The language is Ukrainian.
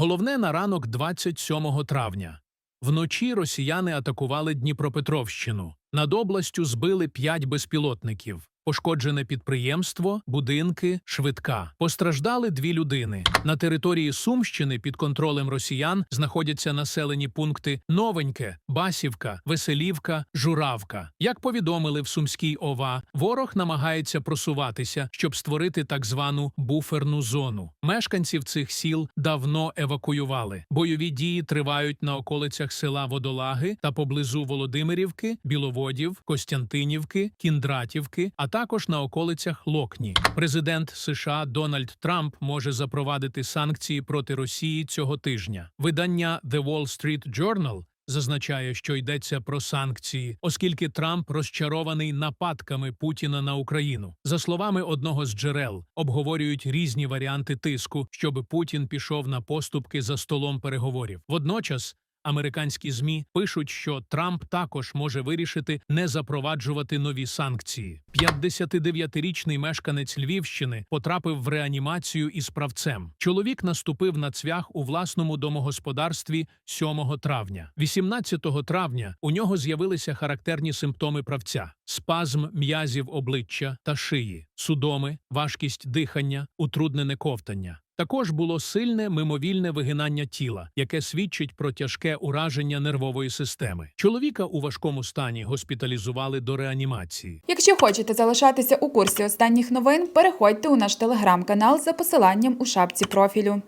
Головне на ранок 27 травня. Вночі росіяни атакували Дніпропетровщину. Над областю збили п'ять безпілотників. Пошкоджене підприємство, будинки, швидка. Постраждали дві людини. На території Сумщини під контролем росіян знаходяться населені пункти Новеньке, Басівка, Веселівка, Журавка. Як повідомили в Сумській ОВА, ворог намагається просуватися, щоб створити так звану буферну зону. Мешканців цих сіл давно евакуювали. Бойові дії тривають на околицях села Водолаги та поблизу Володимирівки, Біловодів, Костянтинівки, Кіндратівки, а також на околицях Локні. Президент США Дональд Трамп може запровадити санкції проти Росії цього тижня. Видання The Wall Street Journal зазначає, що йдеться про санкції, оскільки Трамп розчарований нападками Путіна на Україну. За словами одного з джерел, обговорюють різні варіанти тиску, щоб Путін пішов на поступки за столом переговорів. Водночас. Американські змі пишуть, що Трамп також може вирішити не запроваджувати нові санкції. 59-річний мешканець Львівщини потрапив в реанімацію із правцем. Чоловік наступив на цвях у власному домогосподарстві 7 травня. 18 травня у нього з'явилися характерні симптоми правця: спазм м'язів обличчя та шиї, судоми, важкість дихання, утруднене ковтання. Також було сильне мимовільне вигинання тіла, яке свідчить про тяжке ураження нервової системи. Чоловіка у важкому стані госпіталізували до реанімації. Якщо хочете залишатися у курсі останніх новин, переходьте у наш телеграм-канал за посиланням у шапці профілю.